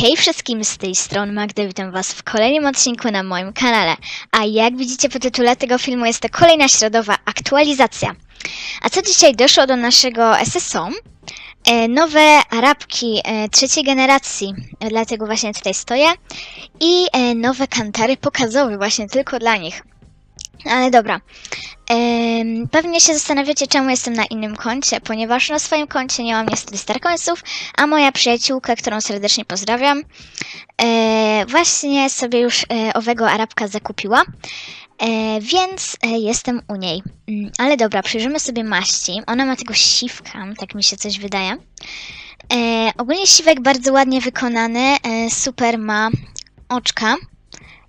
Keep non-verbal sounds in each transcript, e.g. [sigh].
Hej wszystkim z tej strony Magda, witam was w kolejnym odcinku na moim kanale. A jak widzicie po tytule tego filmu jest to kolejna środowa aktualizacja. A co dzisiaj doszło do naszego SSO? E, nowe Arabki e, trzeciej generacji, dlatego właśnie tutaj stoję. I e, nowe kantary pokazowe właśnie tylko dla nich. Ale dobra. Em, pewnie się zastanawiacie, czemu jestem na innym koncie, ponieważ na swoim koncie nie mam niestety Starcoinsów, a moja przyjaciółka, którą serdecznie pozdrawiam, e, właśnie sobie już e, owego Arabka zakupiła, e, więc jestem u niej. Mm, ale dobra, przyjrzymy sobie maści. Ona ma tego siwka, tak mi się coś wydaje. Ogólnie siwek bardzo ładnie wykonany, super ma oczka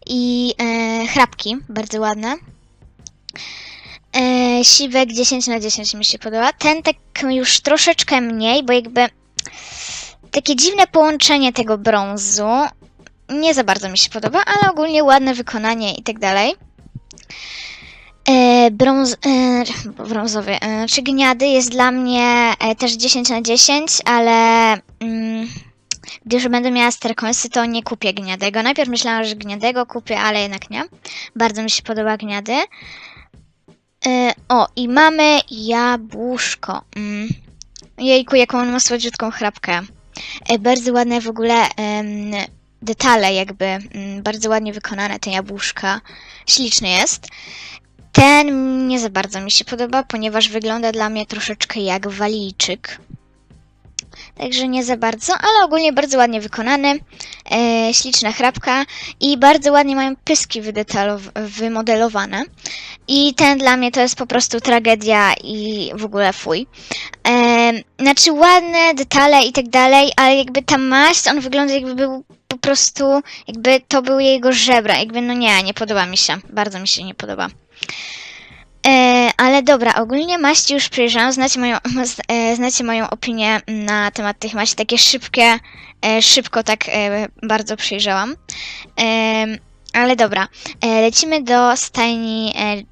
i e, chrapki, bardzo ładne. E, siwek 10 na 10 mi się podoba. Ten tak już troszeczkę mniej, bo jakby takie dziwne połączenie tego brązu nie za bardzo mi się podoba, ale ogólnie ładne wykonanie i tak dalej. E, brąz, e, brązowy, e, czy gniady jest dla mnie e, też 10 na 10, ale mm, gdy już będę miała Starcoinsy, to nie kupię gniadego. Najpierw myślałam, że gniadego kupię, ale jednak nie. Bardzo mi się podoba gniady. E, o, i mamy jabłuszko. Mm. Jejku, jaką on ma słodziutką chrapkę. E, bardzo ładne w ogóle detale, jakby mm, bardzo ładnie wykonane te jabłuszka. Śliczny jest. Ten nie za bardzo mi się podoba, ponieważ wygląda dla mnie troszeczkę jak walijczyk. Także nie za bardzo, ale ogólnie bardzo ładnie wykonany. E, śliczna chrapka i bardzo ładnie mają pyski wymodelowane. I ten dla mnie to jest po prostu tragedia i w ogóle fuj. E, znaczy ładne detale i tak dalej, ale jakby ta maść, on wygląda jakby był po prostu, jakby to były jego żebra. Jakby no nie, nie podoba mi się. Bardzo mi się nie podoba. E, ale dobra, ogólnie maści już przejrzałam, znacie moją, [laughs] e, znacie moją opinię na temat tych maści, takie szybkie, e, szybko tak e, bardzo przejrzałam. E, ale dobra, e, lecimy do stajni e,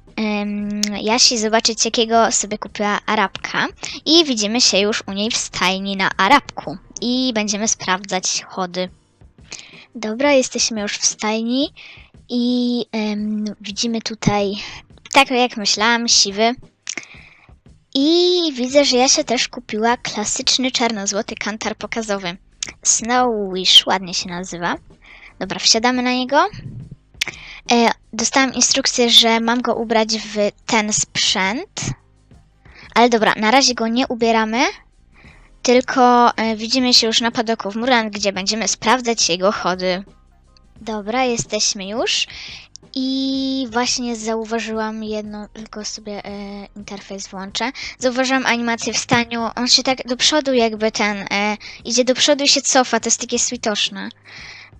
Jasi zobaczyć, jakiego sobie kupiła Arabka. I widzimy się już u niej w stajni na Arabku. I będziemy sprawdzać chody. Dobra, jesteśmy już w stajni i em, widzimy tutaj, tak jak myślałam, siwy. I widzę, że Jasia też kupiła klasyczny czarno-złoty kantar pokazowy. Snow Wish, ładnie się nazywa. Dobra, wsiadamy na niego. E, dostałam instrukcję, że mam go ubrać w ten sprzęt. Ale dobra, na razie go nie ubieramy. Tylko e, widzimy się już na padoku w Muran, gdzie będziemy sprawdzać jego chody. Dobra, jesteśmy już. I właśnie zauważyłam jedno, tylko sobie e, interfejs włączę. Zauważyłam animację w staniu. On się tak do przodu jakby ten e, idzie do przodu i się cofa. To jest takie switoszne.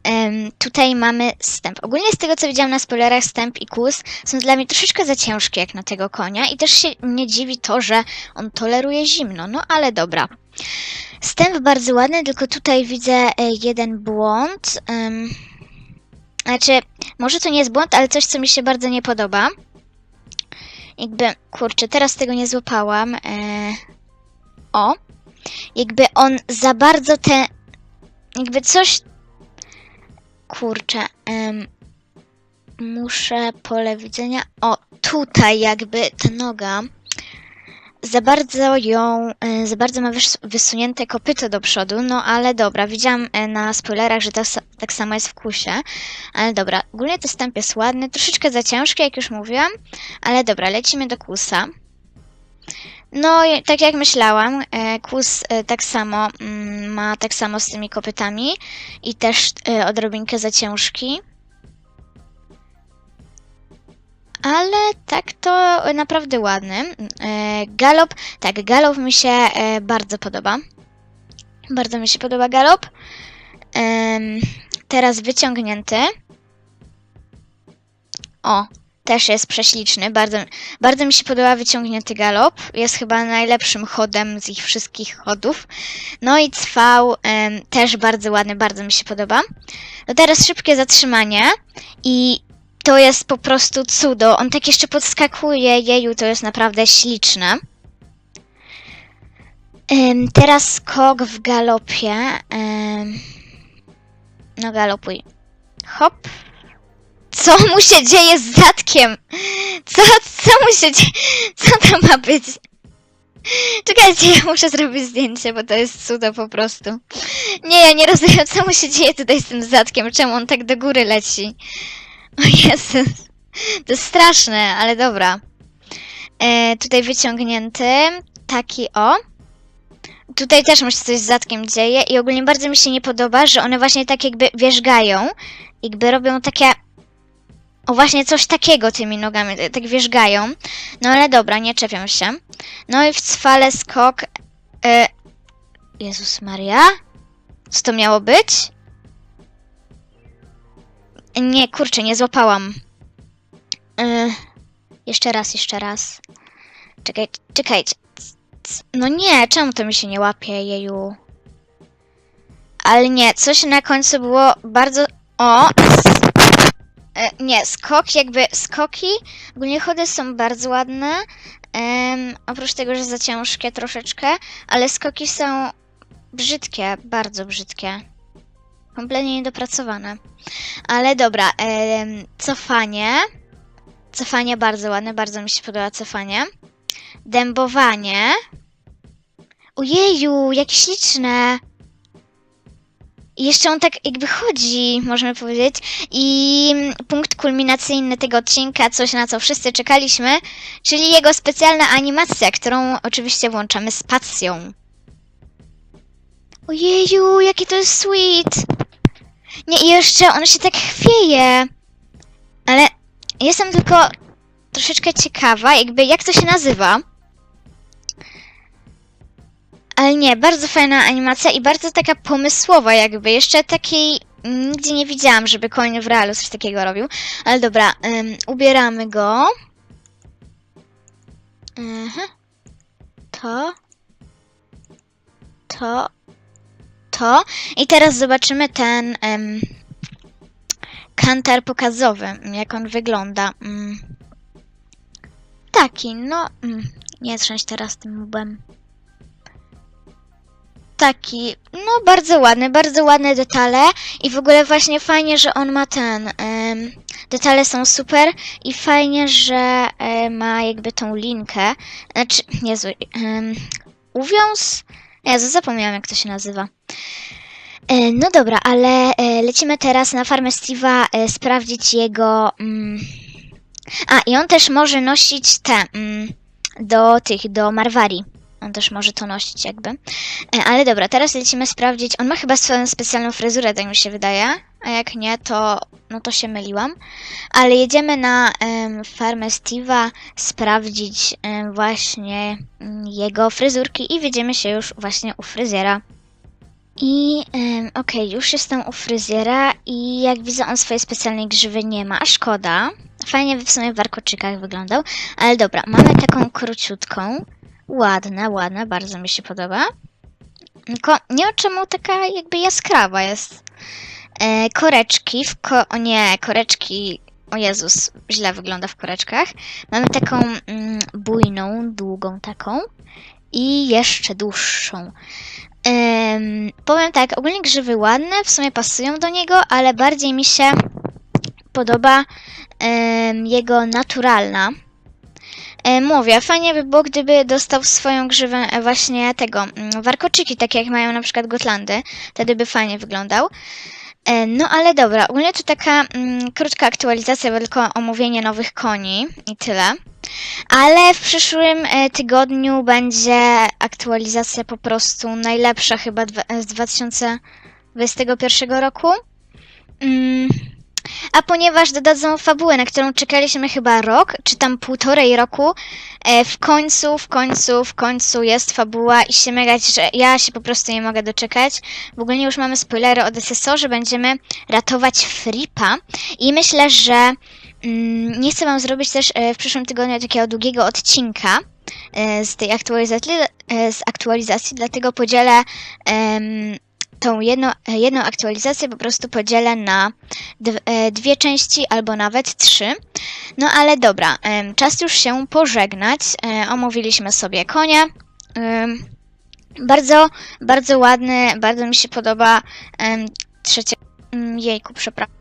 Em, tutaj mamy stęp. Ogólnie z tego co widziałam na spoilerach, stęp i kłus są dla mnie troszeczkę za ciężkie jak na tego konia i też się mnie dziwi to, że on toleruje zimno. No ale dobra. Stęp bardzo ładny, tylko tutaj widzę e, jeden błąd. Em, znaczy, może to nie jest błąd, ale coś, co mi się bardzo nie podoba. Jakby, kurczę, teraz tego nie złapałam. E, o. Jakby on za bardzo te. Jakby coś. Kurczę. em, muszę pole widzenia. O, tutaj jakby ta noga. Za bardzo ją, e, za bardzo ma wys- wysunięte kopyto do przodu, no ale dobra, widziałam e, na spoilerach, że sa- tak samo jest w kusie, ale dobra, ogólnie to stęp jest ładny, troszeczkę za ciężki, jak już mówiłam, ale dobra, lecimy do kusa. No, tak jak myślałam, e, kus tak samo mm, ma tak samo z tymi kopytami i też odrobinkę za ciężki. Ale tak to naprawdę ładny. E, galop, tak, galop mi się e, bardzo podoba. Bardzo mi się podoba galop. Teraz wyciągnięty. O, też jest prześliczny. Bardzo, bardzo mi się podoba wyciągnięty galop. Jest chyba najlepszym chodem z ich wszystkich chodów. No i cwał też bardzo ładny, bardzo mi się podoba. No teraz szybkie zatrzymanie i to jest po prostu cudo. On tak jeszcze podskakuje, jeju, to jest naprawdę śliczne. Teraz skok w galopie. No galopuj. Hop. Co mu się dzieje z zatkiem? Co, co mu się dzieje? Co to ma być? Czekajcie, ja muszę zrobić zdjęcie, bo to jest cudo po prostu. Nie, ja nie rozumiem, co mu się dzieje tutaj z tym zatkiem, czemu on tak do góry leci. [laughs] O Jezus. To jest straszne, ale dobra. E, tutaj wyciągnięty. Taki o. Tutaj też mu się coś z zatkiem dzieje i ogólnie bardzo mi się nie podoba, że one właśnie tak jakby wierzgają. Jakby robią takie... O właśnie coś takiego tymi nogami, tak wierzgają. No ale dobra, nie czepiam się. No i w cwale skok... E, Jezus Maria? Co to miało być? Nie, kurczę, nie złapałam. E, jeszcze raz, jeszcze raz. Czekaj, czekajcie. No nie, czemu to mi się nie łapie, jeju? Ale nie, coś na końcu było bardzo... O! E, nie, skok jakby... Skoki, ogólnie chody są bardzo ładne. Oprócz tego, że za ciężkie troszeczkę, ale skoki są brzydkie, bardzo brzydkie. Kompletnie niedopracowane. Ale dobra, em, cofanie. Cofanie bardzo ładne, bardzo mi się podoba cofanie. Dębowanie. Ojeju, jakie śliczne. I jeszcze on tak jakby chodzi, możemy powiedzieć. I punkt kulminacyjny tego odcinka, coś na co wszyscy czekaliśmy, czyli jego specjalna animacja, którą oczywiście włączamy spacją. Ojeju, jaki to jest sweet. Nie, i jeszcze on się tak chwieje. Ale jestem tylko troszeczkę ciekawa, jakby jak to się nazywa. Ale nie, bardzo fajna animacja i bardzo taka pomysłowa jakby. Jeszcze takiej nigdzie nie widziałam, żeby koń w realu coś takiego robił. Ale dobra, ym, ubieramy go. Mhm. To. To. To. I teraz zobaczymy ten em, kantar pokazowy, jak on wygląda. Mm. Taki, no. Mm. Nie trząść teraz tym łbem. Taki, no bardzo ładny, bardzo ładne detale i w ogóle właśnie fajnie, że on ma ten, em, detale są super i fajnie, że e, ma jakby tą linkę, znaczy, Jezu, em, uwiąz? Jezu, zapomniałam jak to się nazywa. E, no dobra, ale e, lecimy teraz na farmę Steve'a e, sprawdzić jego... Mm, a, i on też może nosić te, mm, do tych, do Marwari. On też może to nosić jakby. Ale dobra, teraz lecimy sprawdzić. On ma chyba swoją specjalną fryzurę, tak mi się wydaje. A jak nie, to no to się myliłam. Ale jedziemy na farmę Steve'a sprawdzić właśnie mm, jego fryzurki i widzimy się już właśnie u fryzjera. I em, okej, już jestem u fryzjera i jak widzę on swojej specjalnej grzywy nie ma, szkoda. Fajnie w sumie w warkoczykach wyglądał, ale dobra, mamy taką króciutką. Ładna, ładna, bardzo mi się podoba. Tylko nie wiem czemu taka jakby jaskrawa jest. E, koreczki w ko... O nie, koreczki... O Jezus, źle wygląda w koreczkach. Mamy taką mm, bujną, długą taką i jeszcze dłuższą. Em, powiem tak, ogólnie grzywy ładne, w sumie pasują do niego, ale bardziej mi się podoba em, jego naturalna. Mówię, fajnie by było, gdyby dostał swoją grzywę e, właśnie tego, mm, warkoczyki, takie jak mają na przykład Gotlandy. Wtedy by fajnie wyglądał. No ale dobra, ogólnie to taka mm, krótka aktualizacja, bo tylko omówienie nowych koni i tyle. Ale w przyszłym e, tygodniu będzie aktualizacja po prostu najlepsza chyba e, z 2021 roku. Mm. A ponieważ dodadzą fabułę, na którą czekaliśmy chyba rok, czy tam półtorej roku, e, w końcu, w końcu, w końcu jest fabuła i się mega że ja się po prostu nie mogę doczekać. W ogóle już mamy spoilery od SSO, że będziemy ratować Fripa i myślę, że nie chcę wam zrobić też e, w przyszłym tygodniu takiego długiego odcinka e, z tej aktualizacji, e, z aktualizacji dlatego podzielę tą jedną, jedną aktualizację po prostu podzielę na dw- dwie części albo nawet trzy. No ale dobra, czas już się pożegnać. Omówiliśmy sobie konia. Em, Bardzo, bardzo ładny, bardzo mi się podoba trzecie. Mm, Jejku, przepraszam.